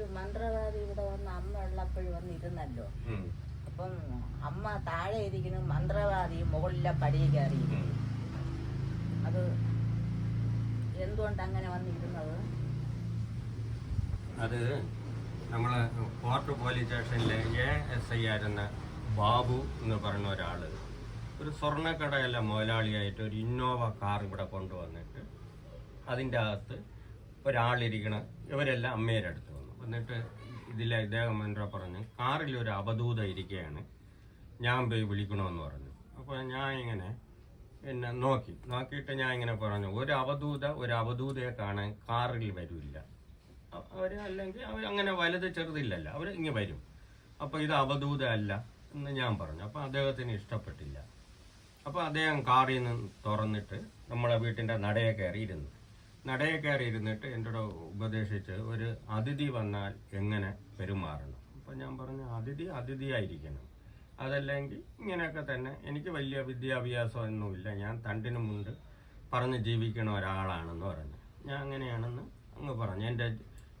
ഒരു മന്ത്രവാദി ഇവിടെ വന്ന് അമ്മ ഉള്ളപ്പോഴും വന്നിരുന്നല്ലോ. അപ്പം അമ്മ താഴെ ഇരിക്കുന്ന മന്ത്രവാദി മുകളിലെ പടിയിൽ കയറി അത് എന്തുകൊണ്ട് അങ്ങനെ വന്നിരുന്നത്? അത് നമ്മൾ ഫോർട്ട് പോലീസ് സ്റ്റേഷനിലെ എ എസ് ഐ ആയിരുന്ന ബാബു എന്ന് പറയുന്ന ഒരാൾ ഒരു സ്വർണക്കടയല്ല മുതലാളിയായിട്ട് ഒരു ഇന്നോവ കാർ ഇവിടെ കൊണ്ടുവന്നിട്ട് അതിന്റെ അകത്ത് ഒരാളിരിക്കണം ഇവരെല്ലാം അമ്മയുടെ അടുത്ത്. എന്നിട്ട് ഇതിലെ ഇദ്ദേഹം എന്താ പറഞ്ഞു കാറിൽ ഒരു അവധൂത ഇരിക്കുകയാണ് ഞാൻ പോയി വിളിക്കണമെന്ന് പറഞ്ഞു. അപ്പോൾ ഞാൻ ഇങ്ങനെ പിന്നെ നോക്കി. നോക്കിയിട്ട് ഞാൻ ഇങ്ങനെ പറഞ്ഞു ഒരു അവധൂത ഒരു അവധൂതയെ കാണാൻ കാറിൽ വരില്ല. അവർ അല്ലെങ്കിൽ അവർ അങ്ങനെ വലുത് ചെറുതില്ലല്ലോ അവർ ഇങ്ങനെ വരും. അപ്പോൾ ഇത് അവധൂത അല്ല എന്ന് ഞാൻ പറഞ്ഞു. അപ്പോൾ അദ്ദേഹത്തിന് ഇഷ്ടപ്പെട്ടില്ല. അപ്പോൾ അദ്ദേഹം കാറിൽ നിന്ന് തുറന്നിട്ട് നമ്മളെ വീട്ടിന്റെ നടയെ കയറി ഇരുന്നു നടയെ കയറി ഇരുന്നിട്ട് കൂടെ ഉപദേശിച്ച് ഒരു അതിഥി വന്നാൽ എങ്ങനെ പെരുമാറണം? അപ്പം ഞാൻ പറഞ്ഞു അതിഥി അതിഥിയായിരിക്കണം. അതല്ലെങ്കിൽ ഇങ്ങനെയൊക്കെ തന്നെ എനിക്ക് വലിയ വിദ്യാഭ്യാസമൊന്നുമില്ല. ഞാൻ തണ്ടിന് മുണ്ട് പറഞ്ഞ് ജീവിക്കണ ഒരാളാണെന്ന് പറഞ്ഞു. ഞാൻ അങ്ങനെയാണെന്ന് അങ്ങ് പറഞ്ഞു. എന്റെ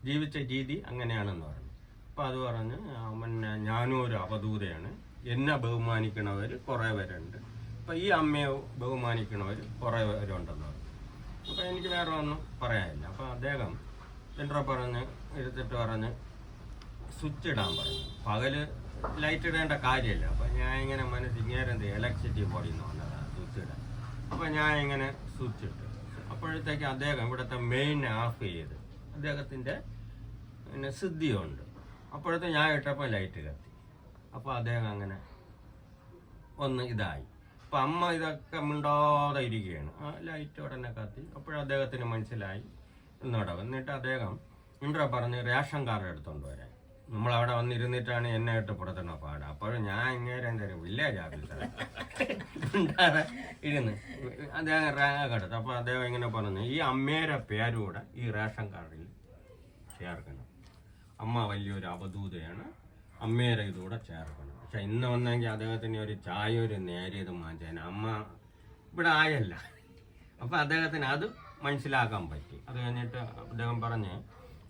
ജീവിച്ച രീതി അങ്ങനെയാണെന്ന് പറഞ്ഞു. അപ്പോൾ അത് പറഞ്ഞ് പിന്നെ ഞാനും ഒരു അവധൂതയാണ്. എന്നെ ബഹുമാനിക്കണവർ കുറേ പേരുണ്ട്. അപ്പോൾ ഈ അമ്മയെ ബഹുമാനിക്കണവർ കുറേ പേരുണ്ടെന്ന് പറഞ്ഞു. അപ്പോൾ എനിക്ക് വേറെ ഒന്നും പറയാനില്ല. അപ്പോൾ അദ്ദേഹം സെൻട്രോ പറഞ്ഞ് എടുത്തിട്ട് പറഞ്ഞ് സ്വിച്ച് ഇടാൻ പറഞ്ഞു. പകൽ ലൈറ്റ് ഇടേണ്ട കാര്യമില്ല. അപ്പൊ ഞാൻ ഇങ്ങനെ മനസ്സിൽ ഇങ്ങനെ എന്ത് ഇലക്ട്രിസിറ്റി വന്നതാണ് സ്വിച്ച് ഇടാൻ. അപ്പൊ ഞാൻ ഇങ്ങനെ സ്വിച്ച് ഇട്ടു. അപ്പോഴത്തേക്ക് അദ്ദേഹം ഇവിടുത്തെ മെയിൻ ഓഫ് ചെയ്ത് അദ്ദേഹത്തിന്റെ പിന്നെ സിദ്ധിയുണ്ട്. അപ്പോഴത്തെ ഞാൻ ഇട്ടപ്പോൾ ലൈറ്റ് കത്തി. അപ്പോൾ അദ്ദേഹം അങ്ങനെ ഒന്ന് ഇതായി. അപ്പൊ അമ്മ ഇതൊക്കെ മിണ്ടാതെ ഇരിക്കുകയാണ്. ആ ലൈറ്റ് ഉടനെ കത്തി. അപ്പോഴും അദ്ദേഹത്തിന് മനസ്സിലായി. എന്നോടെ എന്നിട്ട് അദ്ദേഹം ഇന്ദ്ര പറഞ്ഞ് റേഷൻ കാർഡ് എടുത്തോണ്ട് വരാൻ. നമ്മൾ അവിടെ വന്നിരുന്നിട്ടാണ് എന്നെ ഇട്ട് പുറത്തുന്ന പാട്. അപ്പോഴും ഞാൻ ഇങ്ങനെ ഒരു വില്ലേജ് ഓഫീസർ ഇരുന്ന് അദ്ദേഹം റാങ്ക് എടുത്തു. അപ്പോൾ അദ്ദേഹം ഇങ്ങനെ പറഞ്ഞു ഈ അമ്മയുടെ പേരൂടെ ഈ റേഷൻ കാർഡിൽ ചേർക്കണം. അമ്മ വലിയൊരു അവധൂതയാണ്. അമ്മയുടെ ഇതുകൂടെ ചേർക്കണം. പക്ഷെ ഇന്ന് വന്നെങ്കിൽ അദ്ദേഹത്തിന് ഒരു ചായ ഒരു നേരിയത് മാറ്റാൻ അമ്മ ഇവിടെ ആയല്ല. അപ്പം അദ്ദേഹത്തിന് അത് മനസ്സിലാക്കാൻ പറ്റി. അത് കഴിഞ്ഞിട്ട് അദ്ദേഹം പറഞ്ഞ്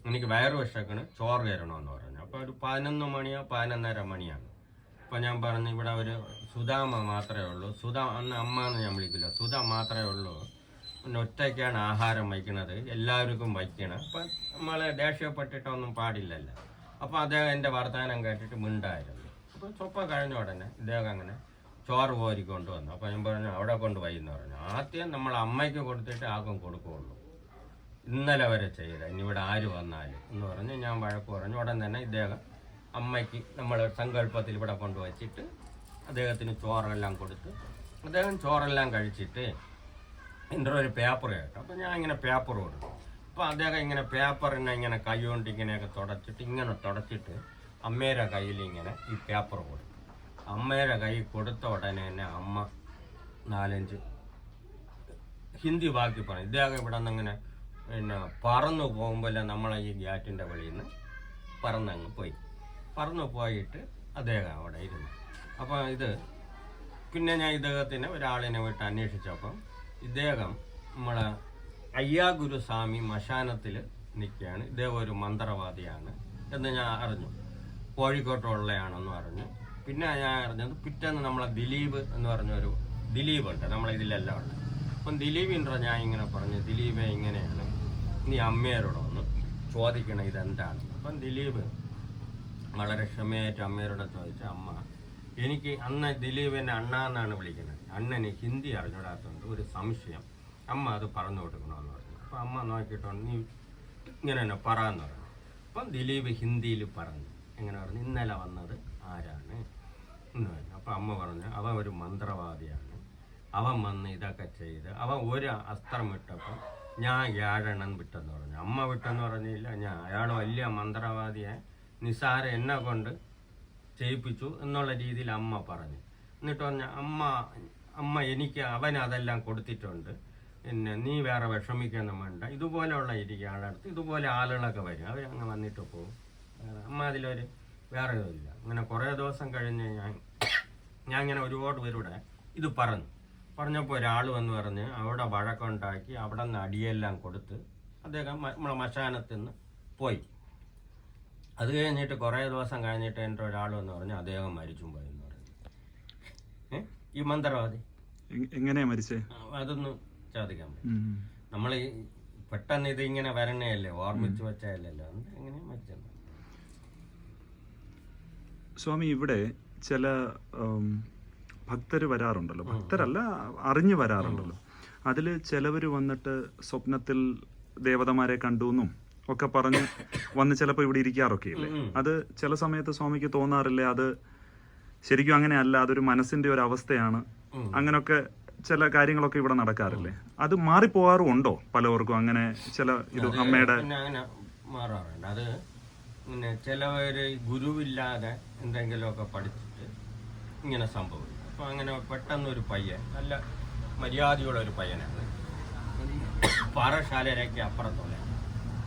എനിക്ക് വയറ് വിശക്കണ് ചോറ് തരണമെന്ന് പറഞ്ഞു. അപ്പോൾ ഒരു പതിനൊന്ന് മണിയോ പതിനൊന്നര മണിയാണ്. അപ്പം ഞാൻ പറഞ്ഞു ഇവിടെ ഒരു സുധാമ മാത്രമേ ഉള്ളൂ. സുധാ അന്ന് അമ്മ എന്ന് ഞാൻ വിളിക്കില്ല. സുധ മാത്രമേ ഉള്ളൂ. ഒറ്റയ്ക്കാണ് ആഹാരം വയ്ക്കുന്നത് എല്ലാവർക്കും വയ്ക്കണം. അപ്പം നമ്മളെ ദേഷ്യപ്പെട്ടിട്ടൊന്നും പാടില്ലല്ലോ. അപ്പോൾ അദ്ദേഹം എന്റെ വർത്തമാനം കേട്ടിട്ട് മിണ്ടായിരുന്നു. അപ്പോൾ ചൊപ്പ കഴിഞ്ഞ ഉടനെ ഇദ്ദേഹം അങ്ങനെ ചോറ് കോരി കൊണ്ടുവന്നു. അപ്പോൾ ഞാൻ പറഞ്ഞു അവിടെ കൊണ്ട് എന്ന് പറഞ്ഞു. ആദ്യം നമ്മൾ അമ്മയ്ക്ക് കൊടുത്തിട്ട് ആർക്കും കൊടുക്കുകയുള്ളൂ. ഇന്നലെ വരെ ചെയ്ത ഇനി ഇവിടെ ആര് വന്നാലും എന്ന് പറഞ്ഞ് ഞാൻ വഴക്ക് പറഞ്ഞു. ഉടൻ തന്നെ ഇദ്ദേഹം അമ്മയ്ക്ക് നമ്മൾ സങ്കല്പത്തിൽ ഇവിടെ കൊണ്ടുവച്ചിട്ട് അദ്ദേഹത്തിന് ചോറെല്ലാം കൊടുത്ത് അദ്ദേഹം ചോറെല്ലാം കഴിച്ചിട്ട് എന്റെ ഒരു പേപ്പർ കേട്ടു. അപ്പോൾ ഞാൻ ഇങ്ങനെ പേപ്പർ കൊടുത്തു. അപ്പോൾ അദ്ദേഹം ഇങ്ങനെ പേപ്പറിനെ ഇങ്ങനെ കൈ കൊണ്ട് ഇങ്ങനെയൊക്കെ തുടച്ചിട്ട് ഇങ്ങനെ തുടച്ചിട്ട് അമ്മയുടെ കയ്യിൽ ഇങ്ങനെ ഈ പേപ്പർ കൊടുത്തു. അമ്മയുടെ കൈ കൊടുത്ത ഉടനെ തന്നെ അമ്മ നാലഞ്ച് ഹിന്ദി ബാക്കി പറഞ്ഞു. ഇദ്ദേഹം ഇവിടെ നിന്ന് ഇങ്ങനെ പിന്നെ പറന്നു പോകുമ്പോൾ നമ്മളെ ഈ ഗ്യാറ്റിന്റെ വെളിയിൽ നിന്ന് പറന്നങ്ങ് പോയി. പറന്നു പോയിട്ട് അദ്ദേഹം അവിടെ ഇരുന്നു. അപ്പോൾ ഇത് പിന്നെ ഞാൻ ഇദ്ദേഹത്തിന് ഒരാളിനെ വിട്ട് അന്വേഷിച്ചപ്പം ഇദ്ദേഹം നമ്മളെ അയ്യാഗുരുസ്വാമി മശാനത്തിൽ നിൽക്കുകയാണ്. ഇദ്ദേഹം ഒരു മന്ത്രവാദിയാണ് എന്ന് ഞാൻ അറിഞ്ഞു. കോഴിക്കോട്ടുള്ളയാണെന്ന് അറിഞ്ഞു. പിന്നെ ഞാൻ അറിഞ്ഞത് പിറ്റേന്ന് നമ്മളെ ദിലീപ് എന്ന് പറഞ്ഞൊരു ദിലീപ് ഉണ്ട് നമ്മളെ ഇതിലെല്ലാം ഉണ്ട്. അപ്പം ദിലീപിന്റെ ഞാൻ ഇങ്ങനെ പറഞ്ഞു ദിലീപെ ഇങ്ങനെയാണ്. നീ അമ്മയോട് ഒന്ന് ചോദിക്കണം ഇതെന്താണ്? അപ്പം ദിലീപ് വളരെ ക്ഷമയായിട്ട് അമ്മയോട് ചോദിച്ച അമ്മ എനിക്ക് അന്ന് ദിലീപ് എന്നെ അണ്ണ എന്നാണ് വിളിക്കുന്നത്. അണ്ണന് ഹിന്ദി അറിഞ്ഞൂടാത്തതുകൊണ്ട് ഒരു സംശയം. അമ്മ അത് പറഞ്ഞു കൊടുക്കണമെന്ന് പറഞ്ഞു. അപ്പം അമ്മ നോക്കിയിട്ടുണ്ട് നീ ഇങ്ങനെ തന്നെ പറയാന്ന് പറഞ്ഞു. അപ്പം ദിലീപ് ഹിന്ദിയിൽ പറഞ്ഞു. എങ്ങനെ പറഞ്ഞു ഇന്നലെ വന്നത് ആരാണ്? എന്ന് പറഞ്ഞു. അപ്പം അമ്മ പറഞ്ഞു അവൻ ഒരു മന്ത്രവാദിയാണ്. അവൻ വന്ന് ഇതൊക്കെ ചെയ്ത് അവൻ ഒരു അസ്ത്രം വിട്ടപ്പം ഞാൻ ഏഴെണ്ണം വിട്ടെന്ന് പറഞ്ഞു. അമ്മ വിട്ടെന്ന് പറഞ്ഞില്ല ഞാൻ അയാൾ വലിയ മന്ത്രവാദിയെ. നിസാര എന്നെ കൊണ്ട് ചെയ്യിപ്പിച്ചു എന്നുള്ള രീതിയിൽ അമ്മ പറഞ്ഞു. എന്നിട്ട് പറഞ്ഞ അമ്മ അമ്മ എനിക്ക് അവൻ അതെല്ലാം കൊടുത്തിട്ടുണ്ട്. പിന്നെ നീ വേറെ വിഷമിക്കൊന്നും വേണ്ട. ഇതുപോലെയുള്ള ഇരിക്കുകയാണ് അടുത്ത്. ഇതുപോലെ ആളുകളൊക്കെ വരും. അവർ അങ്ങ് വന്നിട്ട് പോകും വേറെ- അമ്മ അതിലൊരു വേറെ ഇല്ല അങ്ങനെ കുറേ ദിവസം കഴിഞ്ഞ് ഞാൻ ഞാൻ ഇങ്ങനെ ഒരുപാട് പേരുടെ ഇത് പറഞ്ഞു. പറഞ്ഞപ്പോൾ ഒരാൾ വന്ന് പറഞ്ഞ് അവിടെ വഴക്കുണ്ടാക്കി അവിടെ നിന്ന് അടിയെല്ലാം കൊടുത്ത് അദ്ദേഹം നമ്മളെ മശാനത്തിൽ നിന്ന് പോയി. അത് കഴിഞ്ഞിട്ട് കുറേ ദിവസം കഴിഞ്ഞിട്ട് എന്റെ ഒരാൾ വന്ന് പറഞ്ഞു അദ്ദേഹം മരിച്ചും പോയി എന്ന് പറഞ്ഞു? ഈ മന്ത്രവാദി? എങ്ങനെയാ മരിച്ചേ? അതൊന്നും ചോദിക്കാൻ പറ്റും. നമ്മൾ പെട്ടെന്ന് ഇത് ഇങ്ങനെ വരണേയല്ലേ? ഓർമ്മിച്ച് വെച്ചാലല്ലോ എങ്ങനെ മരിച്ചത് സ്വാമി ഇവിടെ ചില ഭക്തർ വരാറുണ്ടല്ലോ. ഭക്തരല്ല അറിഞ്ഞു വരാറുണ്ടല്ലോ. അതിൽ ചിലവർ വന്നിട്ട് സ്വപ്നത്തിൽ ദേവതമാരെ കണ്ടു എന്നും ഒക്കെ പറഞ്ഞ് വന്ന് ചിലപ്പോൾ ഇവിടെ ഇരിക്കാറൊക്കെ ഇല്ലേ അത് ചില സമയത്ത് സ്വാമിക്ക് തോന്നാറില്ലേ? അത് ശരിക്കും അങ്ങനെയല്ല അതൊരു മനസ്സിന്റെ ഒരു അവസ്ഥയാണ്. അങ്ങനൊക്കെ ചില കാര്യങ്ങളൊക്കെ ഇവിടെ നടക്കാറില്ലേ? അത് മാറിപ്പോവാറും ഉണ്ടോ പലവർക്കും? അങ്ങനെ ചില ഇത് അമ്മയുടെ പിന്നെ അങ്ങനെ മാറാറുണ്ട്. അത് പിന്നെ ചിലവര് ഗുരുവില്ലാതെ എന്തെങ്കിലുമൊക്കെ പഠിച്ചിട്ട് ഇങ്ങനെ സംഭവിക്കും. അപ്പൊ അങ്ങനെ പെട്ടെന്നൊരു പയ്യൻ നല്ല മര്യാദയുള്ള ഒരു പയ്യനാണ്. പാറശാലയിലേക്ക് അപ്പുറത്തുള്ള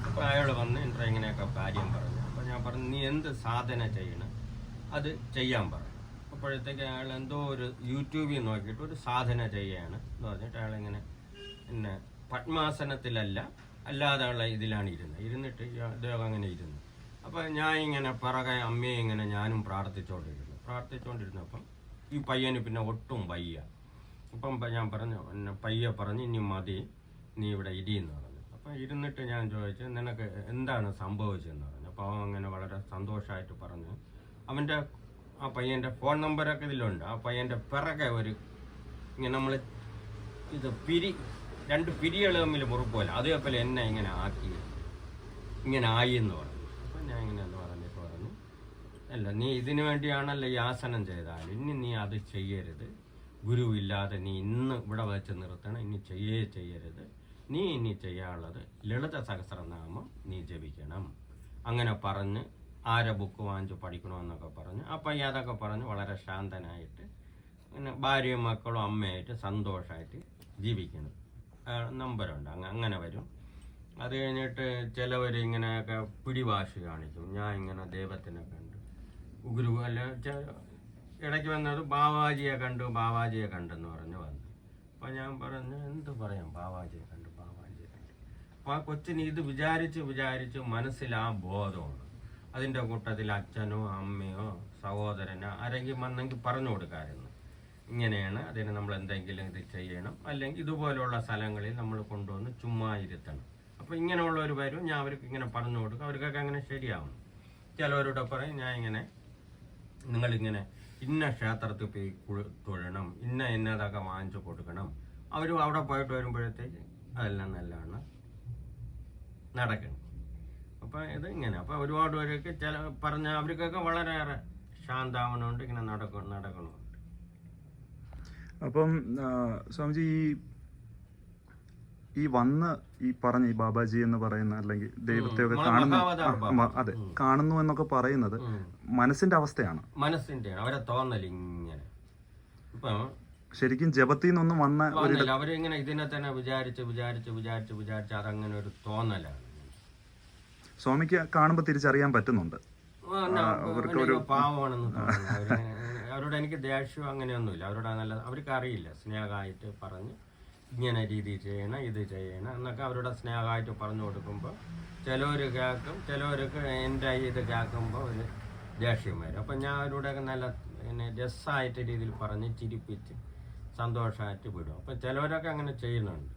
അപ്പൊ അയാൾ വന്ന് എന്റെ ഇങ്ങനെയൊക്കെ കാര്യം പറഞ്ഞു. അപ്പൊ ഞാൻ പറഞ്ഞു നീ എന്ത് സാധന ചെയ്യണം? അത് ചെയ്യാൻ പറഞ്ഞു അപ്പോഴത്തേക്ക് അയാൾ എന്തോ ഒരു യൂട്യൂബിൽ നോക്കിയിട്ട് ഒരു സാധന ചെയ്യാണ് എന്ന് പറഞ്ഞിട്ട് അയാൾ ഇങ്ങനെ പിന്നെ പത്മാസനത്തിലല്ല അല്ലാതെയുള്ള ഇതിലാണ് ഇരുന്നത്. ഇരുന്നിട്ട് അദ്ദേഹം അങ്ങനെ ഇരുന്നു. അപ്പോൾ ഞാൻ ഇങ്ങനെ പിറകെ അമ്മയെ ഇങ്ങനെ ഞാനും പ്രാർത്ഥിച്ചുകൊണ്ടിരുന്നു പ്രാർത്ഥിച്ചുകൊണ്ടിരുന്നപ്പം ഈ പയ്യന് പിന്നെ ഒട്ടും വയ്യ. അപ്പം ഞാൻ പറഞ്ഞു എന്നെ പയ്യെ പറഞ്ഞു ഇനി മതി നീ ഇവിടെ ഇരിയെന്ന് പറഞ്ഞു. അപ്പം ഇരുന്നിട്ട് ഞാൻ ചോദിച്ചു നിനക്ക് എന്താണ് സംഭവിച്ചതെന്ന്? പറഞ്ഞു. അപ്പോൾ അവൻ അങ്ങനെ വളരെ സന്തോഷമായിട്ട് പറഞ്ഞു. അവന്റെ ആ പയ്യന്റെ ഫോൺ നമ്പറൊക്കെ ഇതിലുണ്ട്. ആ പയ്യന്റെ പിറകെ ഒരു ഇങ്ങനെ നമ്മൾ ഇത് പിരി രണ്ട് പിരികൾ തമ്മിൽ മുറുക്കുമല്ല അതേപോലെ എന്നെ ഇങ്ങനെ ആക്കി. ഇങ്ങനെ ആയി എന്ന് പറഞ്ഞു. അപ്പം ഞാൻ ഇങ്ങനെ എന്ന് പറഞ്ഞിട്ട് പറഞ്ഞു അല്ല നീ ഇതിനു വേണ്ടിയാണല്ലോ ഈ ആസനം ചെയ്താൽ ഇനി നീ അത് ചെയ്യരുത്. ഗുരുവില്ലാതെ നീ ഇന്ന് ഇവിടെ വെച്ച് നിർത്തണം. ഇനി ചെയ്യേ ചെയ്യരുത്. നീ ഇനി ചെയ്യാനുള്ളത് ലളിത സഹസ്രനാമം നീ ജപിക്കണം. അങ്ങനെ പറഞ്ഞ് ആരെ ബുക്ക് വാങ്ങിച്ച് പഠിക്കണമെന്നൊക്കെ പറഞ്ഞ്. പയ്യ അതൊക്കെ പറഞ്ഞ് വളരെ ശാന്തനായിട്ട് പിന്നെ ഭാര്യയും മക്കളും അമ്മയായിട്ട് സന്തോഷമായിട്ട് ജീവിക്കണം നമ്പരുണ്ട്. അങ്ങ് അങ്ങ അങ്ങനെ വരും. അത് കഴിഞ്ഞിട്ട് ചിലവർ ഇങ്ങനെയൊക്കെ പിടിവാശി കാണിക്കും. ഞാൻ ഇങ്ങനെ ദൈവത്തിനെ കണ്ടു. ഗുരു അല്ല ഇടയ്ക്ക് വന്നത് ബാവാജിയെ കണ്ടു ബാവാജിയെ കണ്ടെന്ന് പറഞ്ഞ് വന്നു. അപ്പം ഞാൻ പറഞ്ഞു എന്ത് പറയാം ബാവാജിയെ കണ്ടു ബാവാജിയെ കണ്ടു. അപ്പോൾ ആ കൊച്ചിന് ഇത് വിചാരിച്ച് വിചാരിച്ച് മനസ്സിൽ ആ അതിന്റെ കൂട്ടത്തിൽ അച്ഛനോ അമ്മയോ സഹോദരനോ ആരെങ്കിലും വന്നെങ്കിൽ പറഞ്ഞു കൊടുക്കാമായിരുന്നു ഇങ്ങനെയാണ് അതിന് നമ്മൾ എന്തെങ്കിലും ഇത് ചെയ്യണം. അല്ലെങ്കിൽ ഇതുപോലെയുള്ള സ്ഥലങ്ങളിൽ നമ്മൾ കൊണ്ടുവന്ന് ചുമ്മാ ഇരുത്തണം. അപ്പോൾ ഇങ്ങനെയുള്ളവർ വരും ഞാൻ അവർക്ക് ഇങ്ങനെ പറഞ്ഞു കൊടുക്കും. അവർക്കൊക്കെ അങ്ങനെ ശരിയാവും. ചിലവരോട് പറയും ഞാൻ ഇങ്ങനെ നിങ്ങളിങ്ങനെ ഇന്ന ക്ഷേത്രത്തിൽ പോയി തൊഴണം. ഇന്ന ഇന്നതൊക്കെ വാങ്ങിച്ചു കൊടുക്കണം. അവരും അവിടെ പോയിട്ട് വരുമ്പോഴത്തേക്ക് അതെല്ലാം നല്ലതാണ് നടക്കണം. അപ്പം ഇത് ഇങ്ങനെ. അപ്പം ഒരുപാട് പേരൊക്കെ ചില പറഞ്ഞ അവർക്കൊക്കെ വളരെയേറെ ശാന്താവണമുണ്ട് ഇങ്ങനെ നടക്കും നടക്കണമുണ്ട്. അപ്പം സ്വാമിജി ഈ ഈ വന്ന് ഈ പറഞ്ഞ ഈ ബാബാജി എന്ന് പറയുന്ന അല്ലെങ്കിൽ ദൈവത്തെയൊക്കെ ഒക്കെ കാണുന്നു അതെ കാണുന്നു എന്നൊക്കെ പറയുന്നത് മനസ്സിന്റെ അവസ്ഥയാണ്. മനസ്സിന്റെ അവരെ തോന്നൽ ഇങ്ങനെ ഇപ്പം ശരിക്കും ജപത്തിൽ നിന്നൊന്നും വന്ന അവരിങ്ങനെ ഇതിനെ തന്നെ വിചാരിച്ച് വിചാരിച്ച് വിചാരിച്ച് വിചാരിച്ച് അതങ്ങനെ ഒരു തോന്നലാണ്. സ്വാമിക്ക് കാണുമ്പോൾ തിരിച്ചറിയാൻ പറ്റുന്നുണ്ട്. അവർക്ക് ഒരു അവരോട് എനിക്ക് ദേഷ്യം അങ്ങനെയൊന്നുമില്ല. അവരോട് നല്ല അവർക്ക് അറിയില്ല. സ്നേഹമായിട്ട് പറഞ്ഞ് ഇങ്ങനെ രീതി ചെയ്യണം ഇത് ചെയ്യണം എന്നൊക്കെ അവരുടെ സ്നേഹമായിട്ട് പറഞ്ഞു കൊടുക്കുമ്പോൾ ചിലവർ കേൾക്കും ചിലവർക്ക് എന്റെ ഇത് കേൾക്കുമ്പോൾ ഒരു ദേഷ്യം വരും. അപ്പം ഞാൻ അവരോടൊക്കെ നല്ല പിന്നെ രസമായിട്ട് രീതിയിൽ പറഞ്ഞ് ചിരിപ്പിച്ച് സന്തോഷമായിട്ട് വിടും. അപ്പം ചിലവരൊക്കെ അങ്ങനെ ചെയ്യുന്നുണ്ട്.